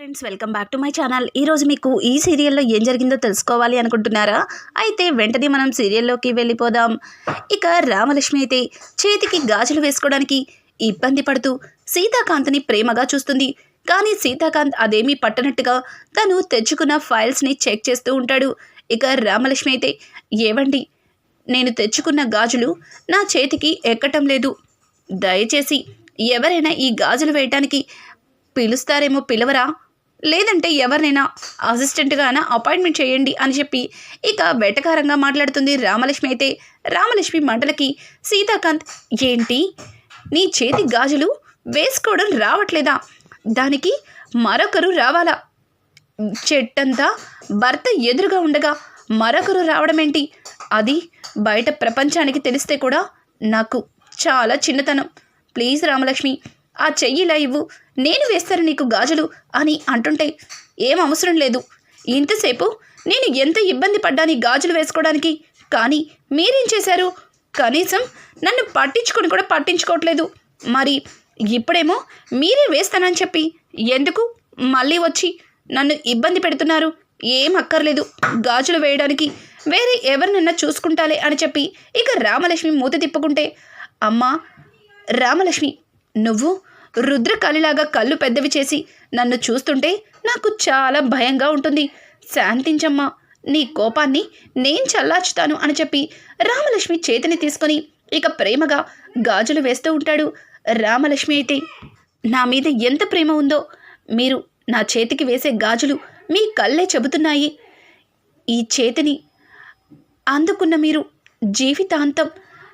Friends welcome back to my channel. ఈరోజు మీకు ఈ సీరియల్లో ఏం జరిగిందో తెలుసుకోవాలి అనుకుంటున్నారా? అయితే వెంటనే మనం సీరియల్లోకి వెళ్ళిపోదాం. ఇక రామలక్ష్మి అయితే చేతికి గాజులు వేసుకోవడానికి ఇబ్బంది పడుతూ సీతాకాంత్ని ప్రేమగా చూస్తుంది. కానీ సీతాకాంత్ అదేమీ పట్టనట్టుగా తను తెచ్చుకున్న ఫైల్స్ని చెక్ చేస్తూ ఉంటాడు. ఇక రామలక్ష్మి అయితే ఏవండి? నేను తెచ్చుకున్న గాజులు నా చేతికి ఎక్కటం లేదు. దయచేసి ఎవరైనా ఈ గాజులు వేయటానికి పిలుస్తారేమో పిలవరా? లేదంటే ఎవరినైనా అసిస్టెంట్గానా అపాయింట్మెంట్ చేయండి అని చెప్పి ఇక వెటకారంగా మాట్లాడుతుంది రామలక్ష్మి. అయితే రామలక్ష్మి మంటలకి సీతాకాంత్ ఏంటి? నీ చేతి గాజులు వేసుకోవడం రావట్లేదా? దానికి మరొకరు రావాలా? చెట్టంతా భర్త ఎదురుగా ఉండగా మరొకరు రావడం ఏంటి అది బయట ప్రపంచానికి తెలిస్తే కూడా నాకు చాలా చిన్నతనం. ప్లీజ్ రామలక్ష్మి ఆ చెయ్యిలా ఇవ్వు. నేను వేస్తాను నీకు గాజులు అని అంటుంటే ఏం అవసరం లేదు. ఇంతసేపు నేను ఎంత ఇబ్బంది పడ్డాను గాజులు వేసుకోవడానికి? కానీ మీరేం చేశారు? కనీసం నన్ను పట్టించుకొని కూడా పట్టించుకోవట్లేదు. మరి ఇప్పుడేమో మీరే వేస్తానని చెప్పి ఎందుకు మళ్ళీ వచ్చి నన్ను ఇబ్బంది పెడుతున్నారు? ఏం అక్కర్లేదు. గాజులు వేయడానికి వేరే ఎవరినన్నా చూసుకుంటాలే అని చెప్పి ఇక రామలక్ష్మి మూత తిప్పుకుంటే అమ్మా రామలక్ష్మి నువ్వు రుద్రకాళిలాగా కళ్ళు పెద్దవి చేసి నన్ను చూస్తుంటే నాకు చాలా భయంగా ఉంటుంది. శాంతించమ్మా నీ కోపాన్ని నేను చల్లార్చుతాను అని చెప్పి రామలక్ష్మి చేతిని తీసుకొని ఇక ప్రేమగా గాజులు వేస్తూ ఉంటాడు. రామలక్ష్మి అయితే నా మీద ఎంత ప్రేమ ఉందో మీరు నా చేతికి వేసే గాజులు మీ కళ్ళే చెబుతున్నాయి. ఈ చేతిని అందుకున్న మీరు జీవితాంతం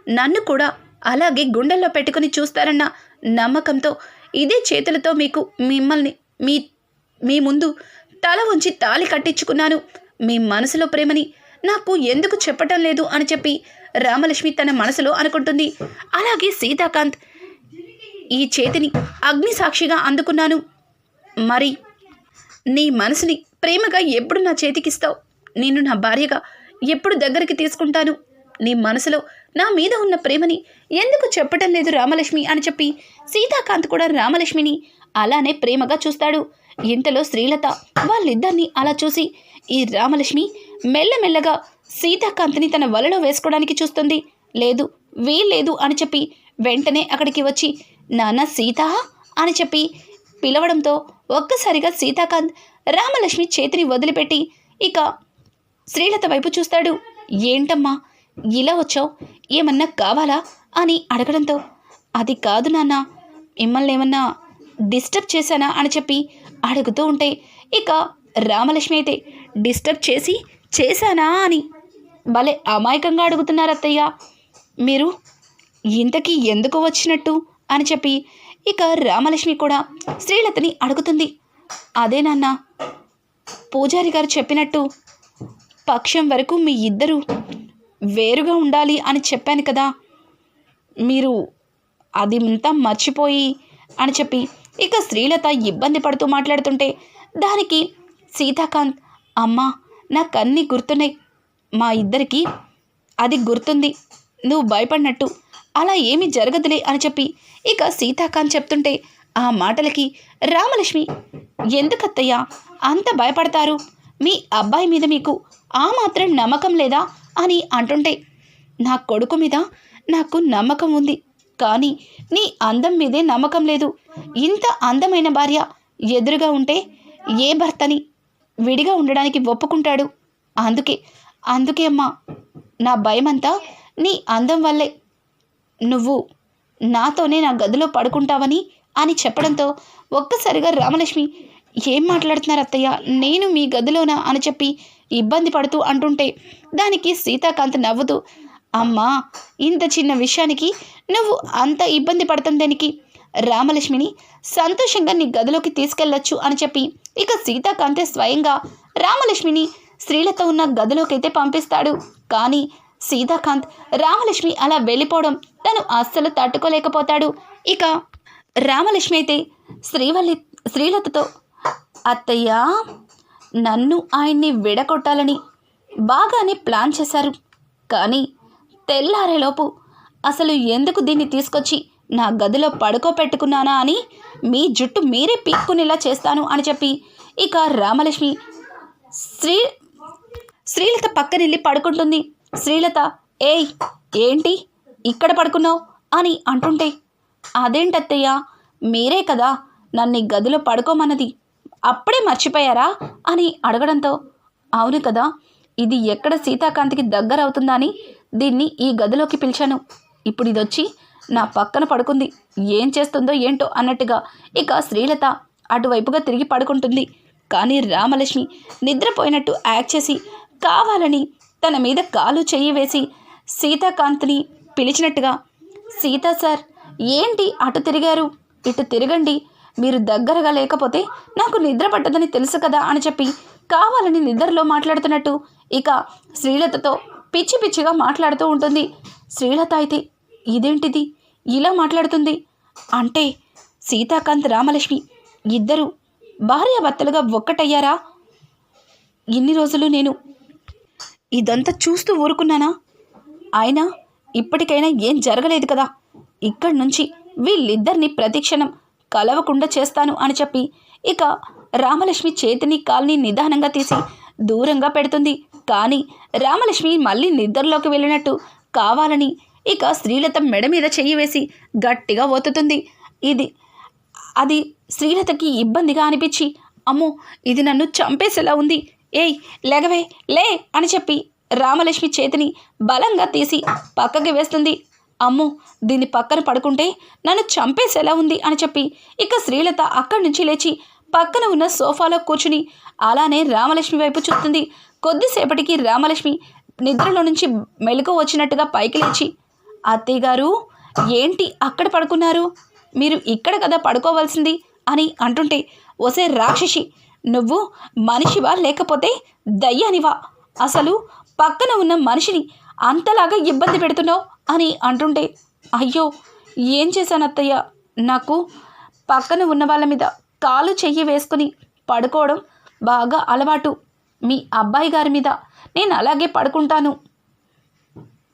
నన్ను కూడా అలాగే గుండెల్లో పెట్టుకుని చూస్తారన్న నమ్మకంతో ఇదే చేతులతో మీకు మిమ్మల్ని మీ మీ ముందు తల ఉంచి తాలి కట్టించుకున్నాను. మీ మనసులో ప్రేమని నాకు ఎందుకు చెప్పటం లేదు అని చెప్పి రామలక్ష్మి తన మనసులో అనుకుంటుంది. అలాగే సీతాకాంత్ ఈ చేతిని అగ్ని సాక్షిగా అందుకున్నాను. మరి నీ మనసుని ప్రేమగా ఎప్పుడు నా చేతికిస్తావు? నేను నా భార్యగా ఎప్పుడు దగ్గరికి తీసుకుంటాను? నీ మనసులో నా మీద ఉన్న ప్రేమని ఎందుకు చెప్పటం లేదు రామలక్ష్మి అని చెప్పి సీతాకాంత్ కూడా రామలక్ష్మిని అలానే ప్రేమగా చూస్తాడు. ఇంతలో శ్రీలత వాళ్ళిద్దరినీ అలా చూసి ఈ రామలక్ష్మి మెల్లమెల్లగా సీతాకాంత్ని తన వలలో వేసుకోవడానికి చూస్తుంది. లేదు వీల్లేదు అని చెప్పి వెంటనే అక్కడికి వచ్చి నాన్న సీత అని చెప్పి పిలవడంతో ఒక్కసారిగా సీతాకాంత్ రామలక్ష్మి చేతిని వదిలిపెట్టి ఇక శ్రీలత వైపు చూస్తాడు. ఏంటమ్మా ఇలా వచ్చావు? ఏమన్నా కావాలా అని అడగడంతో అది కాదు నాన్న మిమ్మల్ని ఏమన్నా డిస్టర్బ్ చేశానా అని చెప్పి అడుగుతూ ఉంటే ఇక రామలక్ష్మి అయితే డిస్టర్బ్ చేసి చేశానా అని భలే అమాయకంగా అడుగుతున్నారు అత్తయ్య. మీరు ఇంతకీ ఎందుకు వచ్చినట్టు అని చెప్పి ఇక రామలక్ష్మి కూడా శ్రీలతని అడుగుతుంది. అదే నాన్న పూజారి గారు చెప్పినట్టు పక్షం వరకు మీ ఇద్దరు వేరుగా ఉండాలి అని చెప్పాను కదా. మీరు అది ఇంత మర్చిపోయి అని చెప్పి ఇక శ్రీలత ఇబ్బంది పడుతూ మాట్లాడుతుంటే దానికి సీతాకాంత్ అమ్మా నాకు అన్నీ గుర్తున్నాయి. మా ఇద్దరికి అది గుర్తుంది. నువ్వు భయపడినట్టు. అలా ఏమీ జరగదులే అని చెప్పి ఇక సీతాకాంత్ చెప్తుంటే ఆ మాటలకి రామలక్ష్మి ఎందుకత్తయ్యా అంత భయపడతారు? మీ అబ్బాయి మీద మీకు ఆ మాత్రం నమ్మకం లేదా? అని అంటుంటే నా కొడుకు మీద నాకు నమ్మకం ఉంది. కానీ నీ అందం మీదే నమ్మకం లేదు. ఇంత అందమైన భార్య ఎదురుగా ఉంటే ఏ భర్తని విడిగా ఉండడానికి ఒప్పుకుంటాడు? అందుకే అందుకే అమ్మా నా భయమంతా నీ అందం వల్లే. నువ్వు నాతోనే నా గదిలో పడుకుంటావని అని చెప్పడంతో ఒక్కసారిగా రామలక్ష్మి ఏం మాట్లాడుతున్నారు అత్తయ్య? నేను మీ గదిలోనా? అని చెప్పి ఇబ్బంది పడుతూ అంటుంటే దానికి సీతాకాంత్ నవ్వుతూ అమ్మా ఇంత చిన్న విషయానికి నువ్వు అంత ఇబ్బంది పడతాం దానికి? రామలక్ష్మిని సంతోషంగా నీ గదిలోకి తీసుకెళ్ళొచ్చు అని చెప్పి ఇక సీతాకాంతే స్వయంగా రామలక్ష్మిని స్త్రీలతో ఉన్న గదిలోకైతే పంపిస్తాడు. కానీ సీతాకాంత్ రామలక్ష్మి అలా వెళ్ళిపోవడం తను అస్సలు తట్టుకోలేకపోతాడు. ఇక రామలక్ష్మి అయితే శ్రీవల్లి శ్రీలతతో అత్తయ్య నన్ను ఆయన్ని విడగొట్టాలని బాగానే ప్లాన్ చేశారు. కానీ తెల్లారేలోపు అసలు ఎందుకు దీన్ని తీసుకొచ్చి నా గదిలో పడుకోపెట్టుకున్నానా అని మీ జుట్టు మీరే పీక్కునేలా చేస్తాను అని చెప్పి ఇక రామలక్ష్మి శ్రీ శ్రీలత పక్కనెళ్ళి పడుకుంటుంది. శ్రీలత ఏయ్ ఏంటి? ఇక్కడ పడుకున్నావు? అని అంటుంటే అదేంటత్తయ్య? మీరే కదా నన్ను గదిలో పడుకోమన్నది. అప్పుడే మర్చిపోయారా? అని అడగడంతో అవును కదా ఇది ఎక్కడ సీతాకాంతికి దగ్గర అవుతుందని దీన్ని ఈ గదిలోకి పిలిచాను. ఇప్పుడు ఇది వచ్చి నా పక్కన పడుకుంది. ఏం చేస్తుందో ఏంటో అన్నట్టుగా ఇక శ్రీలత అటువైపుగా తిరిగి పడుకుంటుంది. కానీ రామలక్ష్మి నిద్రపోయినట్టు యాక్ట్ చేసి కావాలని తన మీద కాలు చెయ్యి వేసి సీతాకాంత్ని పిలిచినట్టుగా సీతా సార్ ఏంటి అటు తిరిగారు? ఇటు తిరగండి. మీరు దగ్గరగా లేకపోతే నాకు నిద్ర పట్టదని తెలుసు కదా అని చెప్పి కావాలని నిద్రలో మాట్లాడుతున్నట్టు ఇక శ్రీలతతో పిచ్చి పిచ్చిగా మాట్లాడుతూ ఉంటుంది. శ్రీలత అయితే ఇదేంటిది? ఇలా మాట్లాడుతుంది. అంటే సీతాకాంత్ రామలక్ష్మి ఇద్దరు భార్యాభర్తలుగా ఒక్కటయ్యారా? ఇన్ని రోజులు నేను ఇదంతా చూస్తూ ఊరుకున్నానా? అయినా ఇప్పటికైనా ఏం జరగలేదు కదా? ఇక్కడి నుంచి వీళ్ళిద్దరిని ప్రతిక్షణం కలవకుండా చేస్తాను అని చెప్పి ఇక రామలక్ష్మి చేతిని కాల్ని నిదానంగా తీసి దూరంగా పెడుతుంది. కానీ రామలక్ష్మి మళ్ళీ నిద్రలోకి వెళ్ళినట్టు కావాలని ఇక శ్రీలత మెడ మీద చెయ్యి వేసి గట్టిగా ఒత్తుతుంది ఇది అది శ్రీలతకి ఇబ్బందిగా అనిపించి అమ్మో ఇది నన్ను చంపేసేలా ఉంది. ఏయ్ లెగవే లే అని చెప్పి రామలక్ష్మి చేతిని బలంగా తీసి పక్కకి వేస్తుంది. అమ్మో దీన్ని పక్కన పడుకుంటే నన్ను చంపేసేలా ఉంది అని చెప్పి ఇక శ్రీలత అక్కడి నుంచి లేచి పక్కన ఉన్న సోఫాలో కూర్చుని అలానే రామలక్ష్మి వైపు చూస్తుంది. కొద్దిసేపటికి రామలక్ష్మి నిద్రలో నుంచి మెలకు వచ్చినట్టుగా పైకి లేచి అత్తయ్య గారు ఏంటి అక్కడ పడుకున్నారు? మీరు ఇక్కడ కదా పడుకోవాల్సింది అని అంటుంటే ఒసే రాక్షసి నువ్వు మనిషివా లేకపోతే దయ్యానివా? అసలు పక్కన ఉన్న మనిషిని అంతలాగా ఇబ్బంది పెడుతున్నావు అని అంటుంటే అయ్యో ఏం చేశానత్తయ్య? నాకు పక్కన ఉన్న వాళ్ళ మీద కాలు చెయ్యి వేసుకుని పడుకోవడం బాగా అలవాటు. మీ అబ్బాయి గారి మీద నేను అలాగే పడుకుంటాను.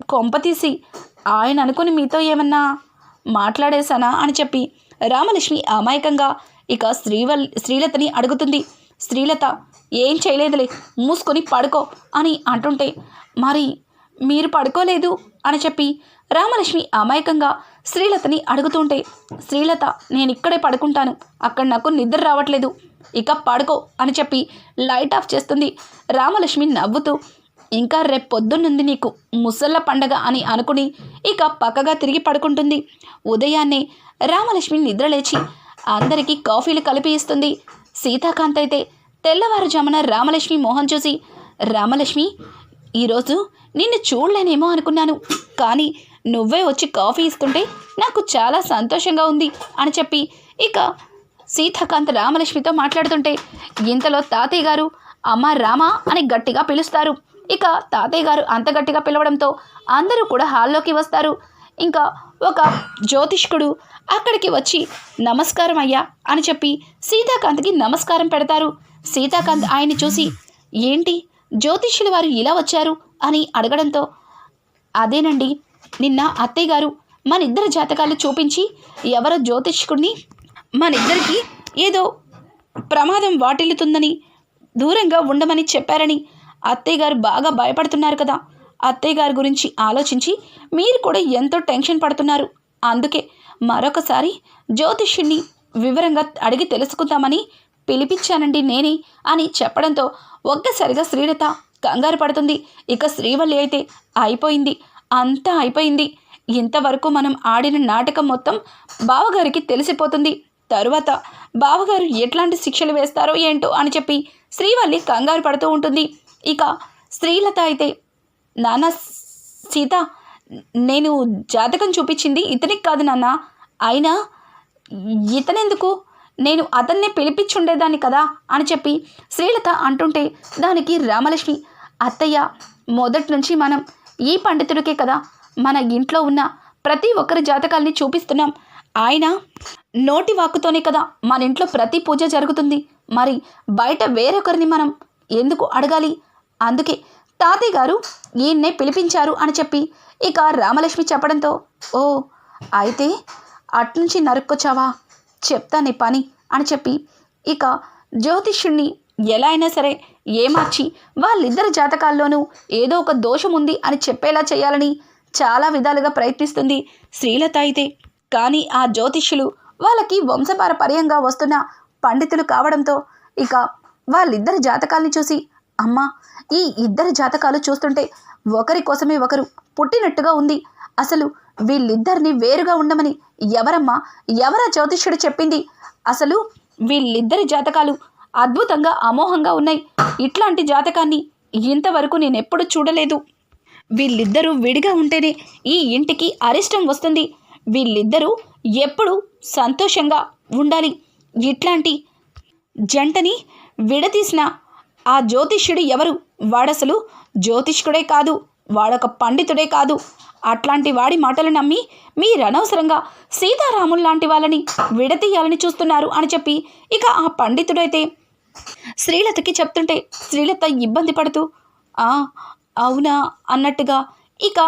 కొంపతీసి ఆయన అనుకుని మీతో ఏమన్నా మాట్లాడేశానా అని చెప్పి రామలక్ష్మి అమాయకంగా ఇక శ్రీవల్ శ్రీలతని అడుగుతుంది. శ్రీలత ఏం చేయలేదులే మూసుకొని పడుకో అని అంటుంటే మరి మీరు పడుకోలేదు అని చెప్పి రామలక్ష్మి అమాయకంగా శ్రీలతని అడుగుతుంటే శ్రీలత నేను ఇక్కడే పడుకుంటాను. అక్కడ నాకు నిద్ర రావట్లేదు. ఇక పడుకో అని చెప్పి లైట్ ఆఫ్ చేస్తుంది. రామలక్ష్మి నవ్వుతూ ఇంకా రేపు పొద్దున్నుంది నీకు ముసళ్ళ పండగ అని అనుకుని ఇక పక్కగా తిరిగి పడుకుంటుంది. ఉదయాన్నే రామలక్ష్మి నిద్రలేచి అందరికీ కాఫీలు కలిపి ఇస్తుంది. సీతాకాంత్ అయితే తెల్లవారుజామున రామలక్ష్మి మోహన్ చూసి రామలక్ష్మి ఈరోజు నిన్ను చూడలేనేమో అనుకున్నాను. కానీ నువ్వే వచ్చి కాఫీ ఇస్తుంటే నాకు చాలా సంతోషంగా ఉంది అని చెప్పి ఇక సీతాకాంత్ రామలక్ష్మితో మాట్లాడుతుంటే ఇంతలో తాతయ్య గారు అమ్మ రామా అని గట్టిగా పిలుస్తారు. ఇక తాతయ్య గారు అంత గట్టిగా పిలవడంతో అందరూ కూడా హాల్లోకి వస్తారు. ఇంకా ఒక జ్యోతిష్కుడు అక్కడికి వచ్చి నమస్కారం అయ్యా అని చెప్పి సీతాకాంత్కి నమస్కారం పెడతారు. సీతాకాంత్ ఆయన్ని చూసి ఏంటి? జ్యోతిష్యుల వారు ఇలా వచ్చారు అని అడగడంతో అదేనండి నిన్న అత్తయ్య గారు మనిద్దరి జాతకాలు చూపించి ఎవరో జ్యోతిష్కుడిని మనిద్దరికి ఏదో ప్రమాదం వాటిల్లుతుందని దూరంగా ఉండమని చెప్పారని అత్తయ్య గారు బాగా భయపడుతున్నారు కదా. అత్తయ్య గారి గురించి ఆలోచించి మీరు కూడా ఎంతో టెన్షన్ పడుతున్నారు. అందుకే మరొకసారి జ్యోతిష్యుణ్ణి వివరంగా అడిగి తెలుసుకుందామని పిలిపించానండి నేనే అని చెప్పడంతో ఒక్కసారిగా శ్రీలత కంగారు పడుతుంది. ఇక శ్రీవల్లి అయితే అయిపోయింది. అంతా అయిపోయింది. ఇంతవరకు మనం ఆడిన నాటకం మొత్తం బావగారికి తెలిసిపోతుంది. తరువాత బావగారు ఎట్లాంటి శిక్షలు వేస్తారో ఏంటో అని చెప్పి శ్రీవల్లి కంగారు పడుతూ ఉంటుంది. ఇక శ్రీలత అయితే నాన్న సీత నేను జాతకం చూపించింది ఇతనికి కాదు నాన్న. అయినా ఇతనెందుకు? నేను అతన్నే పిలిపించుండేదాన్ని కదా అని చెప్పి శ్రీలత అంటుంటే దానికి రామలక్ష్మి అత్తయ్య మొదటి నుంచి మనం ఈ పండితుడికే కదా. మన ఇంట్లో ఉన్న ప్రతి ఒక్కరి జాతకాల్ని చూపిస్తున్నాం. ఆయన నోటి వాక్కుతోనే కదా మన ఇంట్లో ప్రతి పూజ జరుగుతుంది. మరి బయట వేరొకరిని మనం ఎందుకు అడగాలి? అందుకే తాతయ్య గారు ఈయన్నే పిలిపించారు అని చెప్పి ఇక రామలక్ష్మి చెప్పడంతో ఓ అయితే అట్నుంచి నరుక్కొచ్చావా? చెప్తా నీ పని అని చెప్పి ఇక జ్యోతిష్యుణ్ణి ఎలా అయినా సరే ఏమార్చి వాళ్ళిద్దరి జాతకాల్లోనూ ఏదో ఒక దోషం ఉంది అని చెప్పేలా చేయాలని చాలా విధాలుగా ప్రయత్నిస్తుంది శ్రీలత అయితే. కానీ ఆ జ్యోతిష్యులు వాళ్ళకి వంశపారపర్యంగా వస్తున్న పండితులు కావడంతో ఇక వాళ్ళిద్దరి జాతకాల్ని చూసి అమ్మా ఈ ఇద్దరి జాతకాలు చూస్తుంటే ఒకరి కోసమే ఒకరు పుట్టినట్టుగా ఉంది. అసలు వీళ్ళిద్దరిని వేరుగా ఉండమని ఎవరమ్మా ఎవరా జ్యోతిష్యుడు చెప్పింది? అసలు వీళ్ళిద్దరి జాతకాలు అద్భుతంగా అమోహంగా ఉన్నాయి. ఇట్లాంటి జాతకాన్ని ఇంతవరకు నేనెప్పుడు చూడలేదు. వీళ్ళిద్దరూ విడిగా ఉంటేనే ఈ ఇంటికి అరిష్టం వస్తుంది. వీళ్ళిద్దరూ ఎప్పుడు సంతోషంగా ఉండాలి. ఇట్లాంటి జంటని విడతీసిన ఆ జ్యోతిష్యుడు ఎవరు? వాడసలు జ్యోతిష్కుడే కాదు వాడొక పండితుడే కాదు. అట్లాంటి వాడి మాటలు నమ్మి మీరు అనవసరంగా సీతారాములు లాంటి వాళ్ళని విడతీయాలని చూస్తున్నారు అని చెప్పి ఇక ఆ పండితుడైతే శ్రీలతకి చెప్తుంటే శ్రీలత ఇబ్బంది పడుతూ "ఆ, అవునా? అన్నట్టుగా ఇక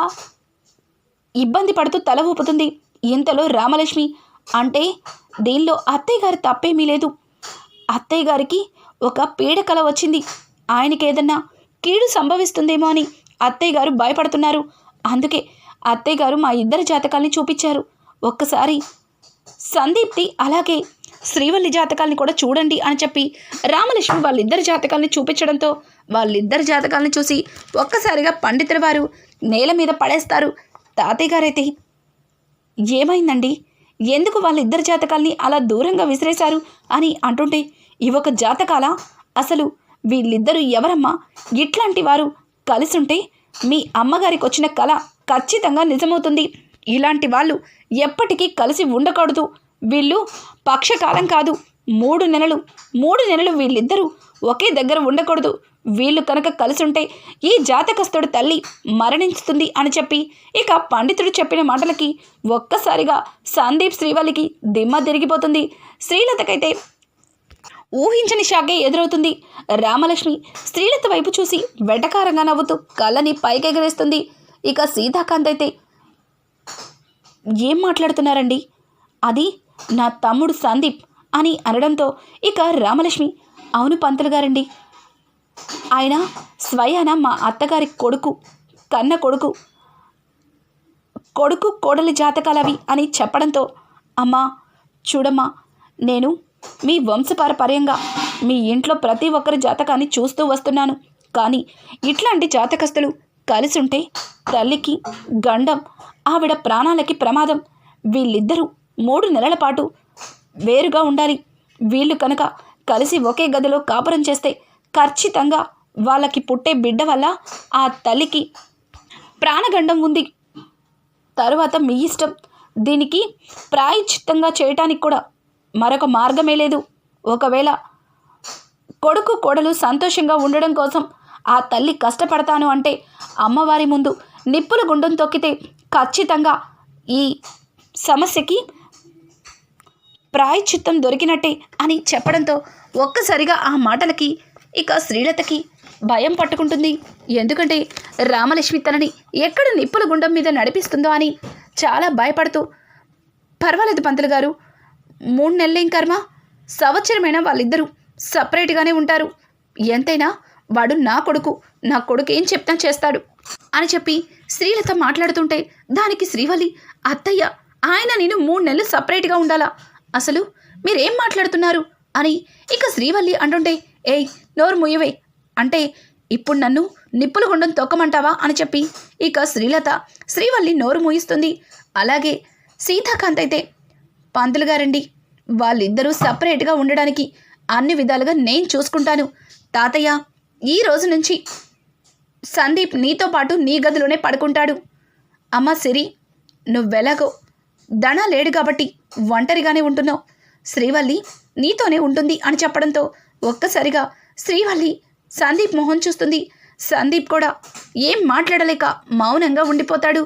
ఇబ్బంది పడుతూ తల ఊపుతుంది. ఇంతలో రామలక్ష్మి అంటే దీనిలో అత్తయ్య గారి తప్పేమీ లేదు. అత్తయ్య గారికి ఒక పీడకల వచ్చింది. ఆయనకి ఏదన్నా కీడు సంభవిస్తుందేమో అని అత్తయ్య గారు భయపడుతున్నారు. అందుకే అత్తయ్య గారు మా ఇద్దరి జాతకాల్ని చూపించారు. ఒక్కసారి సందీప్తి అలాగే శ్రీవల్లి జాతకాల్ని కూడా చూడండి అని చెప్పి రామలక్ష్మి వాళ్ళిద్దరి జాతకాల్ని చూపించడంతో వాళ్ళిద్దరి జాతకాల్ని చూసి ఒక్కసారిగా పండితుల వారు నేల మీద పడేస్తారు. తాతయ్య గారైతే ఏమైందండి? ఎందుకు వాళ్ళిద్దరి జాతకాల్ని అలా దూరంగా విసిరేశారు? అని అంటుంటే ఇవొక జాతకాల? అసలు వీళ్ళిద్దరూ ఎవరమ్మా? ఇట్లాంటి వారు కలిసుంటే మీ అమ్మగారికి వచ్చిన కళ ఖచ్చితంగా నిజమవుతుంది. ఇలాంటి వాళ్ళు ఎప్పటికీ కలిసి ఉండకూడదు. వీళ్ళు పక్షకాలం కాదు. మూడు నెలలు మూడు నెలలు వీళ్ళిద్దరూ ఒకే దగ్గర ఉండకూడదు. వీళ్ళు కనుక కలిసుంటే ఈ జాతకస్తుడి తల్లి మరణించుతుంది అని చెప్పి ఇక పండితుడు చెప్పిన మాటలకి ఒక్కసారిగా సందీప్ శ్రీవల్లికి దిమ్మ తిరిగిపోతుంది. శ్రీలతకైతే ఊహించని షాకే ఎదురవుతుంది. రామలక్ష్మి శ్రీలత వైపు చూసి వెటకారంగా నవ్వుతూ కళ్ళని పైకెగరేస్తుంది. ఇక సీతాకాంత్ అయితే ఏం మాట్లాడుతున్నారండి? అది నా తమ్ముడు సందీప్ అని అనడంతో ఇక రామలక్ష్మి అవును పంతులు గారండి. ఆయన స్వయాన మా అత్తగారి కొడుకు కన్న కొడుకు కొడుకు కోడలి జాతకాలవి అని చెప్పడంతో అమ్మా చూడమ్మా నేను మీ వంశపారపర్యంగా మీ ఇంట్లో ప్రతి ఒక్కరి జాతకాన్ని చూస్తూ వస్తున్నాను. కానీ ఇట్లాంటి జాతకస్తులు కలిసుంటే తల్లికి గండం ఆవిడ ప్రాణాలకి ప్రమాదం. వీళ్ళిద్దరూ మూడు నెలల పాటు వేరుగా ఉండాలి. వీళ్ళు కనుక కలిసి ఒకే గదిలో కాపురం చేస్తే ఖచ్చితంగా వాళ్ళకి పుట్టే బిడ్డ వల్ల ఆ తల్లికి ప్రాణగండం ఉంది. తరువాత మీ ఇష్టం. దీనికి ప్రాయశ్చిత్తంగా చేయటానికి కూడా మరొక మార్గమే లేదు. ఒకవేళ కొడుకు కోడలు సంతోషంగా ఉండడం కోసం ఆ తల్లి కష్టపడతాను అంటే అమ్మవారి ముందు నిప్పుల గుండం తొక్కితే ఖచ్చితంగా ఈ సమస్యకి ప్రాయచిత్తం దొరికినట్టే అని చెప్పడంతో ఒక్కసారిగా ఆ మాటలకి ఇక శ్రీలతకి భయం పట్టుకుంటుంది. ఎందుకంటే రామలక్ష్మి తనని ఎక్కడ నిప్పుల గుండం మీద నడిపిస్తుందో అని చాలా భయపడుతూ పర్వాలేదు పంతులు గారు మూడు నెలలేం కర్మ? సంవత్సరమైనా వాళ్ళిద్దరూ సపరేట్గానే ఉంటారు. ఎంతైనా వాడు నా కొడుకు నా కొడుకు ఏం చెప్తా చేస్తాడు? అని చెప్పి శ్రీలత మాట్లాడుతుంటే దానికి శ్రీవల్లి అత్తయ్య ఆయన నేను మూడు నెలలు సపరేట్గా ఉండాలా? అసలు మీరేం మాట్లాడుతున్నారు? అని ఇక శ్రీవల్లి అంటుంటే ఏయ్ నోరు ముయ్యవే అంటే ఇప్పుడు నన్ను నిప్పులు గుండం తొక్కమంటావా? అని చెప్పి ఇక శ్రీలత శ్రీవల్లి నోరు మూయిస్తుంది. అలాగే సీతాకాంత్ అయితే పంతులు గారండి వాళ్ళిద్దరూ సపరేట్గా ఉండడానికి అన్ని విధాలుగా నేను చూసుకుంటాను. తాతయ్య ఈ రోజు నుంచి సందీప్ నీతో పాటు నీ గదిలోనే పడుకుంటాడు. అమ్మ సిరి నువ్వెలాగో దణ లేడు కాబట్టి ఒంటరిగానే ఉంటున్నావు. శ్రీవల్లి నీతోనే ఉంటుంది అని చెప్పడంతో ఒక్కసారిగా శ్రీవల్లి సందీప్ మొహం చూస్తుంది. సందీప్ కూడా ఏం మాట్లాడలేక మౌనంగా ఉండిపోతాడు.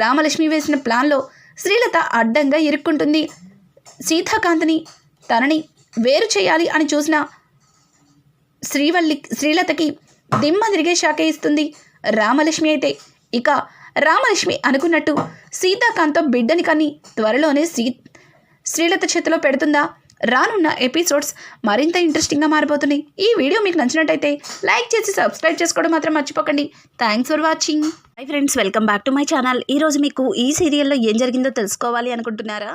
రామలక్ష్మి వేసిన ప్లాన్లో శ్రీలత అడ్డంగా ఇరుక్కుంటుంది. సీతాకాంత్ని తనని వేరు చేయాలి అని చూసిన శ్రీవల్లి శ్రీలతకి దిమ్మ తిరిగే శాఖ ఇస్తుంది రామలక్ష్మి అయితే. ఇక రామలక్ష్మి అనుకున్నట్టు సీతాకాంత్తో బిడ్డని కని త్వరలోనే సీ శ్రీలత చేతిలో పెడుతుందా? రానున్న ఎపిసోడ్స్ మరింత ఇంట్రెస్టింగ్గా మారిపోతున్నాయి ఈ వీడియో మీకు నచ్చినట్టయితే లైక్ చేసి సబ్స్క్రైబ్ చేసుకోవడం మాత్రం మర్చిపోకండి. Thanks for watching. Hi friends welcome back to my channel. ఈరోజు మీకు ఈ సీరియల్లో ఏం జరిగిందో తెలుసుకోవాలి అనుకుంటున్నారా?